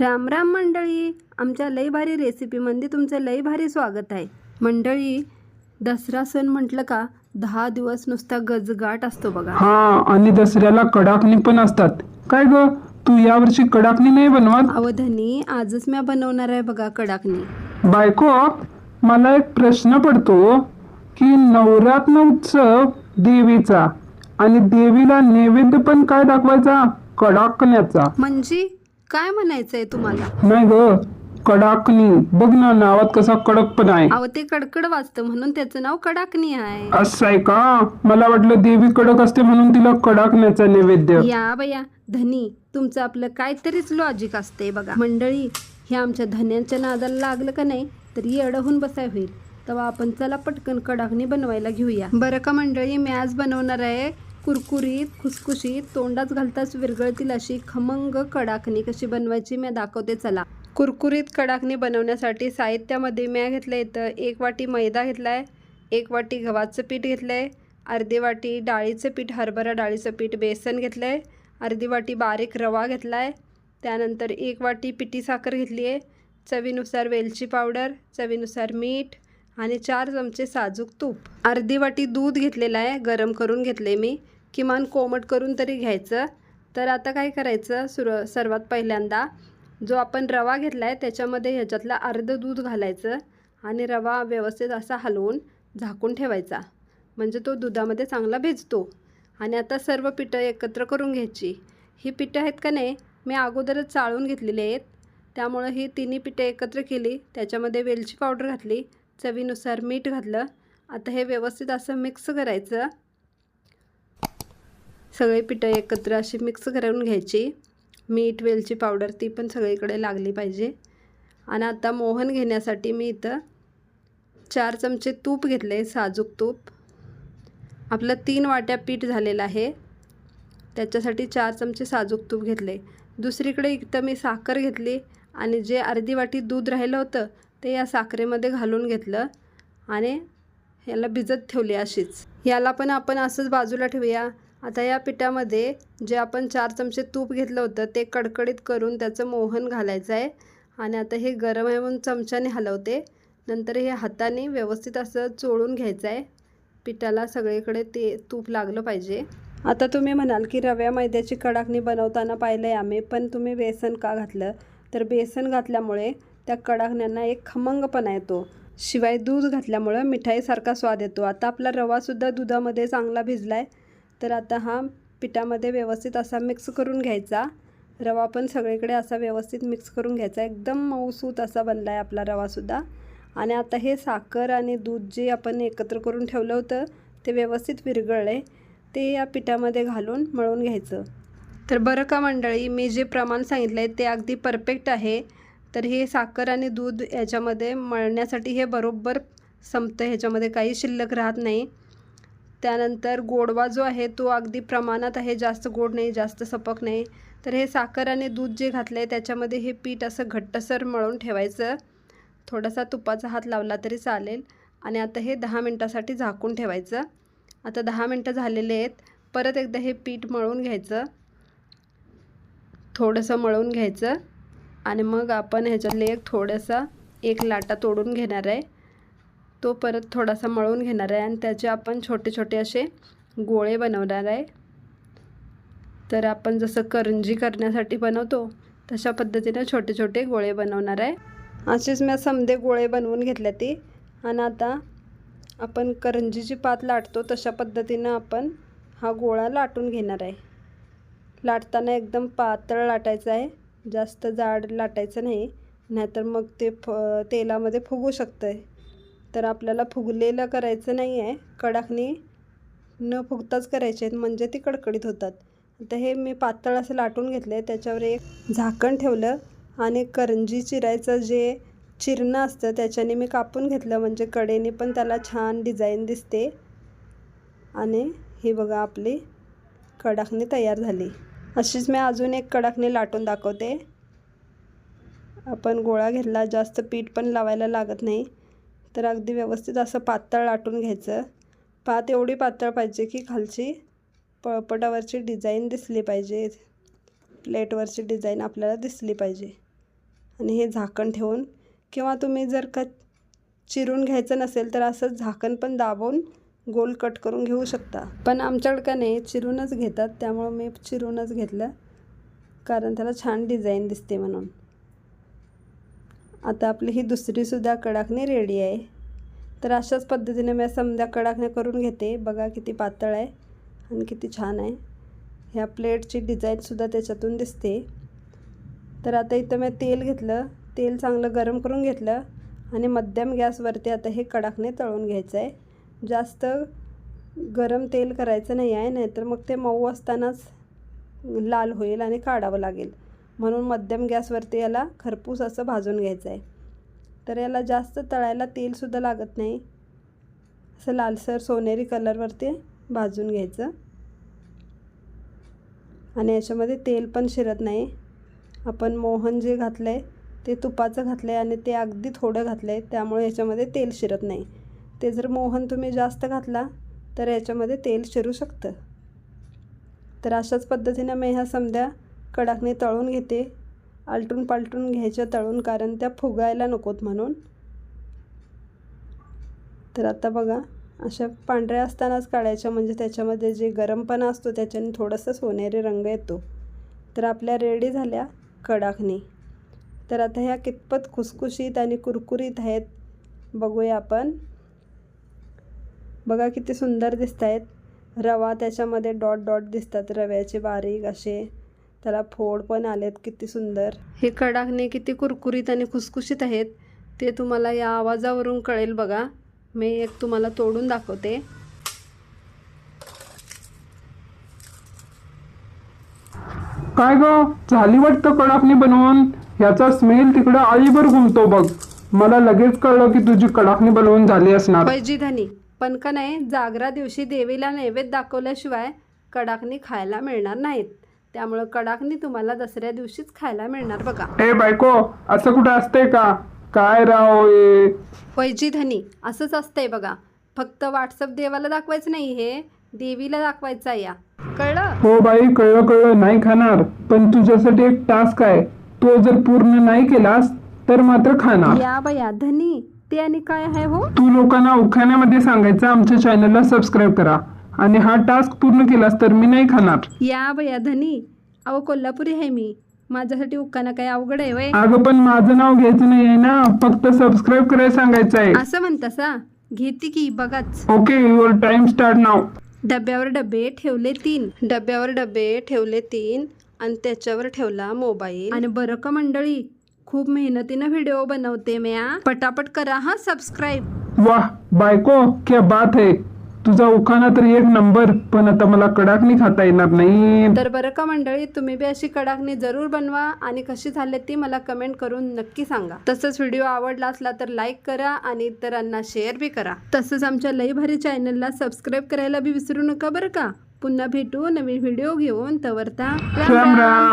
राम राम मंडळी आमच्या लई भारी रेसिपीमध्ये तुमचं लई भारी स्वागत आहे. मंडळी दसरा सण म्हटलं का दहा दिवस नुसता गजगाट असतो बघा. हा आणि दसऱ्याला कडाकणी पण असतात. काय ग? तू यावर्षी कडाकणी नाही बनवत? अवधनी आजच मी बनवणार आहे बघा कडाकणी. बायको मला एक प्रश्न पडतो की नवरात्र उत्सव देवीचा आणि देवीला नैवेद्य पण काय दाखवायचा? कडाकण्याचा. म्हणजे? काय म्हणायचंय तुम्हाला? नाही ग कडाकणी बघ ना नावात कसा कडकपणा आहे. अहो ते कडकड वाचतं म्हणून त्याचं नाव कडाकणी आहे. असं आहे का? मला वाटलं देवी कडक असते म्हणून तिला कडाकण्याचा नैवेद्य. या बया धनी तुमचं आपलं काहीतरीच लॉजिक असते बघा. मंडळी हे आमच्या धन्यांच्या नादाला लागलं का नाही तर येडहून बसाय होईल. तेव्हा आपण चला पटकन कडाकणी बनवायला घेऊया. बरं का मंडळी मी आज बनवणार आहे कुरकुरीत खुसखुशीत तोंडात घालताच विरघळतील अशी खमंग कडाकणी कशी बनवायची मी दाखवते चला. कुरकुरीत कडाकणी बनवण्यासाठी साहित्यामध्ये मी घेतलं इथं एक वाटी मैदा घेतला आहे एक वाटी गव्हाचं पीठ घेतलं आहे अर्धी वाटी डाळीचं पीठ हरभरा डाळीचं पीठ बेसन घेतलं आहे अर्धी वाटी बारीक रवा घेतला आहे त्यानंतर एक वाटी पिठी साखर घेतली आहे चवीनुसार वेलची पावडर चवीनुसार मीठ आणि चार चमचे साजूक तूप. अर्धी वाटी दूध घेतलेलं आहे गरम करून घेतले मी. किमान कोमट करून तरी घ्यायचं. तर आता काय करायचं? सुर सर्वात पहिल्यांदा जो आपण रवा घेतला आहे त्याच्यामध्ये ह्याच्यातलं अर्धं दूध घालायचं आणि रवा व्यवस्थित असा हलवून झाकून ठेवायचा. म्हणजे तो दुधामध्ये चांगला भिजतो. आणि आता सर्व पिठं एकत्र करून घ्यायची. ही पिठं आहेत का नाही? मी अगोदरच चाळून घेतलेली आहेत. त्यामुळं ही तिन्ही पिठं एकत्र केली. त्याच्यामध्ये वेलची पावडर घातली. चवीनुसार मीठ घातलं. आता हे व्यवस्थित असं मिक्स करायचं. सगळे पिठं एकत्र अशी मिक्स करून घ्यायची. मीठ वेलची पावडर ती पण सगळीकडे लागली पाहिजे. आणि आता मोहन घेण्यासाठी मी इथं चार चमचे तूप घेतले साजूक तूप. आपलं तीन वाट्या पीठ झालेलं आहे. त्याच्यासाठी चार चमचे साजूक तूप घेतले. दुसरीकडे इथं मी साखर घेतली आणि जे अर्धी वाटी दूध राहिलं होतं ते या साखरेमध्ये घालून घेतलं आणि याला भिजत ठेवली अशीच. याला पण आपण असंच बाजूला ठेवूया. आता या पिठामध्ये जे आपण चार चमचे तूप घेतलं होतं ते कडकडीत करून त्याचं मोहन घालायचं आहे. आणि आता हे गरम आहे म्हणून चमच्याने हलवते. नंतर हे हाताने व्यवस्थित असं चोळून घ्यायचं आहे. पिठाला सगळीकडे ते तूप लागलं पाहिजे. आता तुम्ही म्हणाल की रव्या मैद्याची कडाकणी बनवताना पाहिलं आहे आम्ही पण तुम्ही बेसन का घातलं? तर बेसन घातल्यामुळे त्या कडाकण्यांना एक खमंगपणा येतो. शिवाय दूध घातल्यामुळं मिठाईसारखा स्वाद येतो. आता आपला रवासुद्धा दुधामध्ये चांगला भिजला आहे तर आता हा पिठामध्ये व्यवस्थित असा मिक्स करून घ्यायचा. रवा पण सगळीकडे असा व्यवस्थित मिक्स करून घ्यायचा. एकदम मऊसूत असा बनला आहे आपला रवासुद्धा आणि आता हे साखर आणि दूध जे आपण एकत्र करून ठेवलं होतं ते व्यवस्थित विरघळले ते या पिठामध्ये घालून मळून घ्यायचं. तर बरं का मंडळी मी जे प्रमाण सांगितलं आहे ते अगदी परफेक्ट आहे. तर हे साखर आणि दूध याच्यामध्ये मळण्यासाठी हे बरोबर संपतं ह्याच्यामध्ये काही शिल्लक राहत नाही. त्यानंतर गोडवा जो आहे तो अगदी प्रमाणात आहे जास्त गोड नाही जास्त सपक नाही. तर हे साखर आणि दूध जे घातलं आहे त्याच्यामध्ये हे पीठ असं घट्टसर मळून ठेवायचं. थोडासा तुपाचा हात लावला तरी चालेल. आणि आता हे दहा मिनटासाठी झाकून ठेवायचं. आता दहा मिनटं झालेले आहेत. परत एकदा हे पीठ मळून घ्यायचं. थोडंसं मळून घ्यायचं. आणि मग आपण ह्याच्यातले एक थोडंसं एक लाटा तोडून घेणार आहे. तो परत थोडासा मळून घेणार आहे आणि त्याचे आपण छोटे छोटे असे गोळे बनवणार आहे. तर आपण जसं करंजी करण्यासाठी बनवतो तशा पद्धतीनं छोटे छोटे गोळे बनवणार आहे. असेच मी समदे गोळे बनवून घेतले ती. आणि आता आपण करंजीची पात लाटतो तशा पद्धतीनं आपण हा गोळा लाटून घेणार आहे. लाटताना एकदम पातळ लाटायचं आहे. जास्त जाड लाटायचं नाही. नाहीतर मग ते फ तेलामध्ये फुगू शकतं आहे तर आपल्याला फुगलेलं करायचं नाही आहे. कडाकणी न फुगताच करायचे आहेत म्हणजे ती कडकडीत होतात. आता हे मी पातळ असं लाटून घेतलं आहे त्याच्यावर एक झाकण ठेवलं आणि करंजी चिरायचं जे चिरणं असतं त्याच्याने मी कापून घेतलं. म्हणजे कडेने पण त्याला छान डिझाईन दिसते. आणि ही बघा आपली कडाकणी तयार झाली. अशीच मी अजून एक कडाकणी लाटून दाखवते. आपण गोळा घेतला जास्त पीठ पण लावायला लागत नाही. तर अगदी व्यवस्थित असं पातळ लाटून घ्यायचं. पात एवढी पातळ पाहिजे की खालची पळपटावरची डिझाईन दिसली पाहिजे. प्लेटवरची डिझाईन आपल्याला दिसली पाहिजे. आणि हे झाकण ठेवून किंवा तुम्ही जर का चिरून घ्यायचं नसेल तर असं झाकण पण दाबून गोल कट करून घेऊ शकता. पण आमच्याकडं का नाही चिरूनच घेतात. त्यामुळं मी चिरूनच घेतलं. कारण त्याला छान डिझाईन दिसते म्हणून. आता आपली ही दुसरीसुद्धा कडाकणी रेडी आहे. तर अशाच पद्धतीने मी समजा कडाकण्या करून घेते. बघा किती पातळ आहे आणि किती छान आहे. ह्या प्लेटची डिझाईनसुद्धा त्याच्यातून दिसते. तर आता इथं मी तेल घेतलं. तेल चांगलं गरम करून घेतलं आणि मध्यम गॅसवरती आता हे कडाकणे तळून घ्यायचं आहे. जास्त गरम तेल करायचं नाही आहे नाहीतर मग ते मऊ असतानाच लाल होईल आणि काढावं लागेल. म्हणून मध्यम गॅसवरती याला खरपूस असं भाजून घ्यायचं आहे. तर याला जास्त तळायला तेलसुद्धा लागत नाही. असं लालसर सोनेरी कलरवरती भाजून घ्यायचं. आणि याच्यामध्ये तेल पण शिरत नाही. आपण मोहन जे घातलं आहे ते तुपाचं घातलं आहे आणि ते अगदी थोडं घातलं आहे त्यामुळे याच्यामध्ये तेल शिरत नाही. ते जर मोहन तुम्ही जास्त घातला तर याच्यामध्ये तेल शिरू शकतं. तर अशाच पद्धतीनं मी ह्या समध्या कडाकने तळून घेते. आलटून पालटून घ्यायच्या तळून कारण त्या फुगायला नकोत म्हणून. तर आता बघा अशा पांढऱ्या असतानाच काढायच्या. म्हणजे त्याच्यामध्ये जे गरमपणा असतो त्याच्याने थोडंसं सोनेरी रंग येतो. तर आपल्या रेडी झाल्या कडाकणी तर आता ह्या कितपत खुसखुशीत आणि कुरकुरीत आहेत बघूया आपण. बघा किती सुंदर दिसत आहेत रवा त्याच्यामध्ये डॉट डॉट दिसतात. रव्याचे बारीक असे. त्याला फोड पण आलेत किती सुंदर. हे कडाकणे किती कुरकुरीत आणि खुसखुशीत आहेत ते तुम्हाला या आवाजावरून कळेल बघा. मी एक तुम्हाला तोडून दाखवते. काय ग? झाली वाटतं कडाकणी बनवून? ह्याचा स्मेल तिकडं आळीभर घुमतो बघ. मला लगेच कळलं की तुझी कडाकणी बनवून झाली असणार. पैजी धनी पण का नाही जागरा दिवशी देवीला नैवेद्य दाखवल्याशिवाय कडाकणी खायला मिळणार नाहीत. त्यामुळं कडाकणी तुम्हाला दसऱ्या दिवशीच खायला मिळणार बघा. ए बायको असं कुठं असतंय का? काय राव पैजी धनी असंच असतंय बघा. फक्त व्हॉट्सअप देवाला दाखवायचं नाही हे देवीला दाखवायचं आहे या. कळलं? हो बाई कळलं कळलं. नाही खाणार. पण तुझ्यासाठी एक टास्क आहे. तो जर पूर्ण नाही केलास तर मात्र खाणार. या बया धनी ते आणि काय आहे हो? तू लोकांना उखाण्यामध्ये सांगायचं. आमच्या चॅनलला सबस्क्राईब करा. आणि हा टास्क पूर्ण केलास तर मी नाही खाणार. या बया धनी अहो कोल्हापुरी आहे मी. माझ्यासाठी उकाना काय अवघड आहे वय. अगं पण माझं नाव घ्यायचं नाही आहे ना. फक्त सबस्क्राईब करायला सांगायचं आहे. असं म्हणतासा घेते की बघाच. ओके युअर टाइम स्टार्ट नाव डब्यावर डबे ठेवले तीन. डब्यावर डबे ठेवले तीन आणि त्याच्यावर ठेवला मोबाईल. आणि बरं का मंडळी खूप मेहनतीनं व्हिडिओ बनवते म्या. पटापट करा हा सबस्क्राईब वाह बायको क्या बात है. तुझा उखाणा तर एक नंबर पण आता मला कडाकणी खाता येणार नाही. तर बरं का मंडळी तुम्ही बी अशी कडाकणी जरूर बनवा आणि कशी झाले ती मला कमेंट करून नक्की सांगा. तसंच व्हिडिओ आवडला असला तर लाईक करा आणि इतरांना शेअर बी करा. तसंच आमच्या लई भारी चॅनलला सबस्क्राईब करायला बी विसरू नका बरं का. पुन्हा भेटू नवीन व्हिडिओ घेऊन तवरता राम राम.